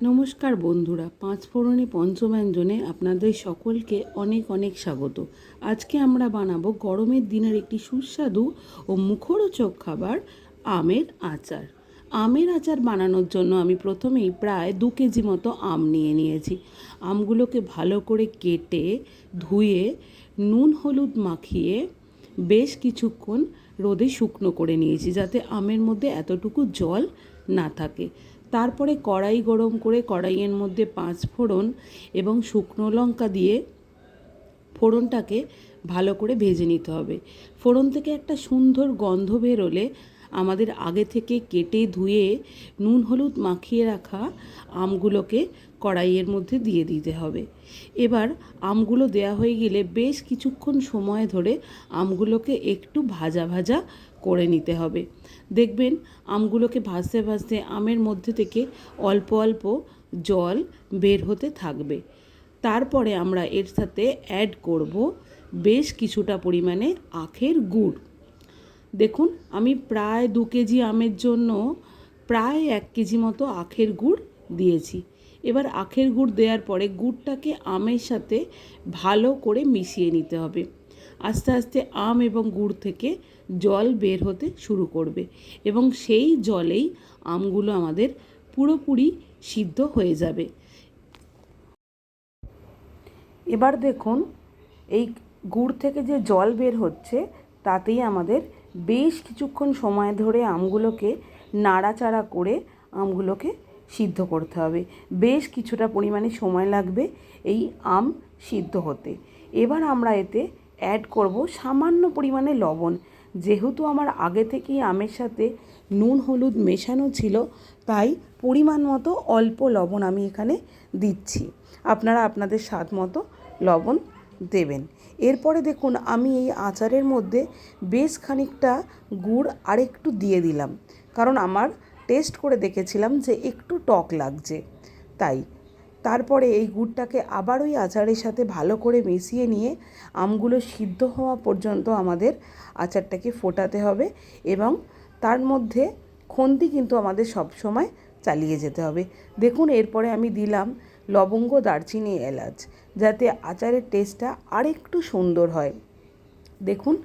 নমস্কার বন্ধুরা, পাঁচ ফোড়নে পঞ্চব্যঞ্জনে আপনাদের সকলকে অনেক অনেক স্বাগত। আজকে আমরা বানাবো গরমের দিনের একটি সুস্বাদু ও মুখরোচক খাবার, আমের আচার। আমের আচার বানানোর জন্য আমি প্রথমেই প্রায় দু কেজি মতো আম নিয়ে নিয়েছি। আমগুলোকে ভালো করে কেটে, ধুয়ে, নুন হলুদ মাখিয়ে বেশ কিছুক্ষণ রোদে শুকনো করে নিয়েছি, যাতে আমের মধ্যে এতটুকু জল না থাকে। তারপরে কড়াই গরম করে কড়াইয়ের মধ্যে পাঁচ ফোড়ন এবং শুকনো লঙ্কা দিয়ে ফোড়নটাকে ভালো করে ভেজে নিতে হবে। ফোড়ন থেকে একটা সুন্দর গন্ধ বেরোলে আমাদের আগে থেকে কেটে ধুয়ে নুন হলুদ মাখিয়ে রাখা আমগুলোকে কড়াইয়ের মধ্যে দিয়ে দিতে হবে। এবার আমগুলো দেয়া হয়ে গেলে বেশ কিছুক্ষণ সময় ধরে আমগুলোকে একটু ভাজা ভাজা করে নিতে হবে। দেখবেন আমগুলোকে ভাজতে ভাজতে আমের মধ্যে থেকে অল্প অল্প জল বের হতে থাকবে। তারপরে আমরা এর সাথে অ্যাড করব বেশ কিছুটা পরিমাণে আখের গুড়। দেখুন, আমি প্রায় দু কেজি আমের জন্য প্রায় এক কেজি মতো আখের গুড় দিয়েছি। এবার আখের গুড় দেওয়ার পরে গুড়টাকে আমের সাথে ভালো করে মিশিয়ে নিতে হবে। আস্তে আস্তে আম এবং গুড় থেকে জল বের হতে শুরু করবে এবং সেই জলেই আমগুলো আমাদের পুরোপুরি সিদ্ধ হয়ে যাবে। এবার দেখুন, এই গুড় থেকে যে জল বের হচ্ছে, তাতেই আমাদের বেশ কিছুক্ষণ সময় ধরে আমগুলোকে নাড়াচাড়া করে আমগুলোকে সিদ্ধ করতে হবে। বেশ কিছুটা পরিমাণে সময় লাগবে এই আম সিদ্ধ হতে। এবার আমরা এতে অ্যাড করব সামান্য পরিমাণে লবণ। যেহেতু আমার আগে থেকেই আমের সাথে নুন, হলুদ মেশানো ছিল, তাই পরিমাণ মতো অল্প লবণ আমি এখানে দিচ্ছি। আপনারা আপনাদের স্বাদ মতো লবণ দেবেন। এরপরে দেখুন, আমি এই আচারের মধ্যে বেশ খানিকটা গুড় আরেকটু দিয়ে দিলাম। কারণ আমার টেস্ট করে দেখেছিলাম যে একটু টক লাগছে। তাই, তারপরে এই গুড়টাকে আবার ওই আচারের সাথে ভালো করে মিশিয়ে নিয়ে আমগুলো সিদ্ধ হওয়া পর্যন্ত আমাদের আচারটাকে ফোটাতে হবে এবং তার মধ্যে খন্তি কিন্তু আমাদের সব সময় চালিয়ে যেতে হবে। দেখুন, এরপরে আমি দিলাম লবঙ্গ, দারচিনি, এলাচ, যাতে আচারের টেস্টটা আরেকটু সুন্দর হয়। দেখুন,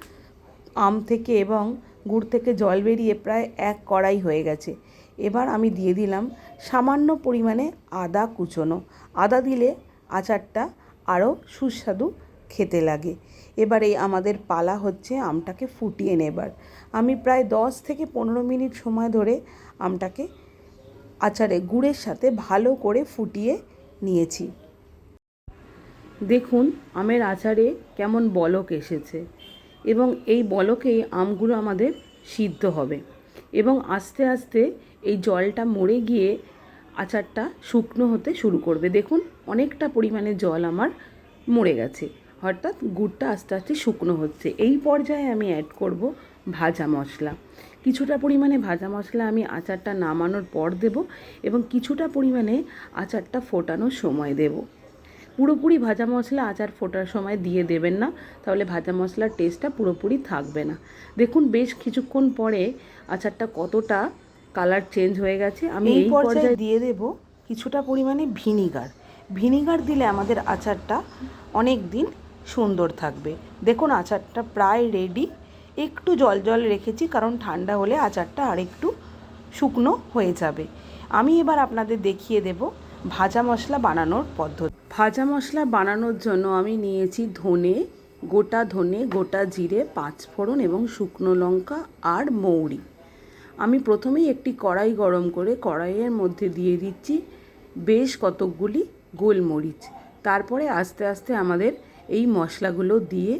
আম থেকে এবং গুড় থেকে জল বেরিয়ে প্রায় এক কড়াই হয়ে গেছে। এবার আমি দিয়ে দিলাম সামান্য পরিমাণে আদা কুচোনো। আদা দিলে আচারটা আরও সুস্বাদু খেতে লাগে। এবার এই আমাদের পালা হচ্ছে আমটাকে ফুটিয়ে নেবার। আমি প্রায় দশ থেকে পনেরো মিনিট সময় ধরে আমটাকে আচারে গুড়ের সাথে ভালো করে ফুটিয়ে নিয়েছি। দেখুন, আমের আচারে কেমন বলক এসেছে এবং এই বলকেই আমগুলো আমাদের সিদ্ধ হবে এবং আস্তে আস্তে এই জলটা মরে গিয়ে আচারটা শুকনো হতে শুরু করবে। দেখুন, অনেকটা পরিমাণে জল আমার মরে গেছে। অর্থাৎ গুড়টা আস্তে আস্তে শুকনো হচ্ছে। এই পর্যায়ে আমি অ্যাড করব ভাজা মশলা। কিছুটা পরিমাণে ভাজা মশলা আমি আচারটা নামানোর পর দেব এবং কিছুটা পরিমাণে আচারটা ফোটানোর সময় দেব। পুরোপুরি ভাজা মশলা আচার ফোটার সময় দিয়ে দেবেন না তাহলে ভাজা মশলার টেস্টটা পুরোপুরি থাকবে না। দেখুন বেশ কিছুক্ষণ পরে আচারটা কতটা কালার চেঞ্জ হয়ে গেছে। আমি এই পর্যায়ে দিয়ে দেব কিছুটা পরিমাণে ভিনিগার ভিনিগার দিলে আমাদের আচারটা অনেক দিন সুন্দর থাকবে। দেখুন আচারটা প্রায় রেডি একটু জল জল রেখেছি, কারণ ঠান্ডা হলে আচারটা আরেকটু শুকনো হয়ে যাবে। আমি এবার আপনাদের দেখিয়ে দেব ভাজা মশলা বানানোর পদ্ধতি। ভাজা মশলা বানানোর জন্য আমি নিয়েছি ধনে, গোটা ধনে, গোটা জিরে, পাঁচ ফোড়ন এবং শুকনো লঙ্কা আর মৌরি। আমি প্রথমেই একটি কড়াই গরম করে কড়াইয়ের মধ্যে দিয়ে দিচ্ছি বেশ কতকগুলি গোলমরিচ। তারপরে আস্তে আস্তে আমাদের এই মশলাগুলো দিয়ে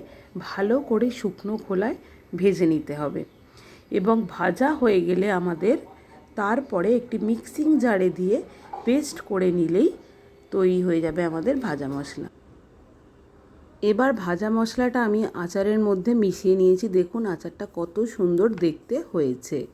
ভালো করে শুকনো খোলায় ভেজে নিতে হবে। এবং ভাজা হয়ে গেলে আমাদের তারপরে একটি মিক্সিং জারে দিয়ে পেস্ট করে নিলেই তৈরি হয়ে যাবে আমাদের ভাজা মশলা। এবার ভাজা মশলাটা আমি আচারের মধ্যে মিশিয়ে নিয়েছি। দেখুন আচারটা কত সুন্দর দেখতে হয়েছে।